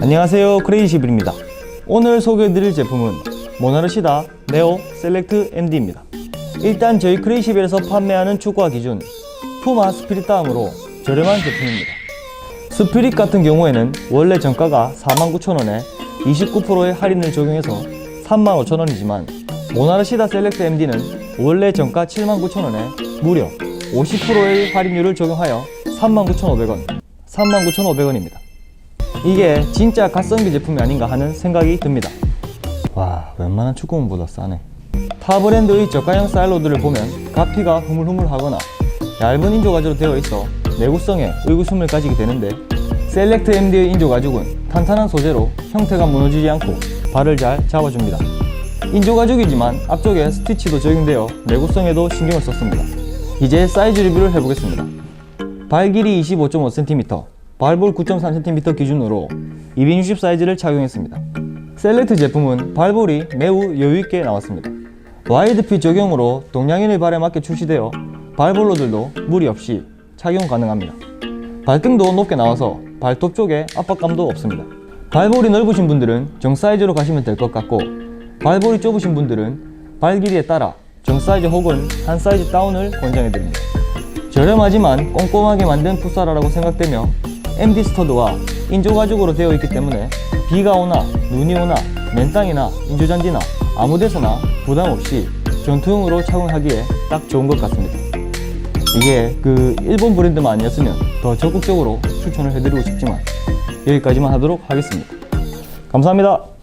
안녕하세요. 크레이시블입니다. 오늘 소개해드릴 제품은 모나르시다 네오 셀렉트 MD입니다. 일단 저희 크레이시블에서 판매하는 축구화 기준 푸마 스피릿 다음으로 저렴한 제품입니다. 스피릿 같은 경우에는 원래 정가가 49,000원에 29%의 할인을 적용해서 35,000원이지만 모나르시다 셀렉트 MD는 원래 정가 79,000원에 무려 50%의 할인율을 적용하여 39,500원, 39,500원입니다. 이게 진짜 갓성비 제품이 아닌가 하는 생각이 듭니다. 와, 웬만한 축구공보다 싸네. 타 브랜드의 저가형 사일로드를 보면 가피가 흐물흐물하거나 얇은 인조 가죽으로 되어 있어 내구성에 의구심을 가지게 되는데 셀렉트 MD의 인조 가죽은 탄탄한 소재로 형태가 무너지지 않고 발을 잘 잡아줍니다. 인조 가죽이지만 앞쪽에 스티치도 적용되어 내구성에도 신경을 썼습니다. 이제 사이즈 리뷰를 해보겠습니다. 발 길이 25.5cm, 발볼 9.3cm 기준으로 260 사이즈를 착용했습니다. 셀렉트 제품은 발볼이 매우 여유있게 나왔습니다. 와이드핏 적용으로 동양인의 발에 맞게 출시되어 발볼로들도 무리 없이 착용 가능합니다. 발등도 높게 나와서 발톱 쪽에 압박감도 없습니다. 발볼이 넓으신 분들은 정 사이즈로 가시면 될 것 같고 발볼이 좁으신 분들은 발 길이에 따라 정 사이즈 혹은 한 사이즈 다운을 권장해드립니다. 저렴하지만 꼼꼼하게 만든 풋사라라고 생각되며 MD 스터드와 인조 가죽으로 되어 있기 때문에 비가 오나 눈이 오나 맨땅이나 인조잔디나 아무 데서나 부담 없이 전투용으로 착용하기에 딱 좋은 것 같습니다. 이게 그 일본 브랜드만 아니었으면 더 적극적으로 추천을 해드리고 싶지만 여기까지만 하도록 하겠습니다. 감사합니다.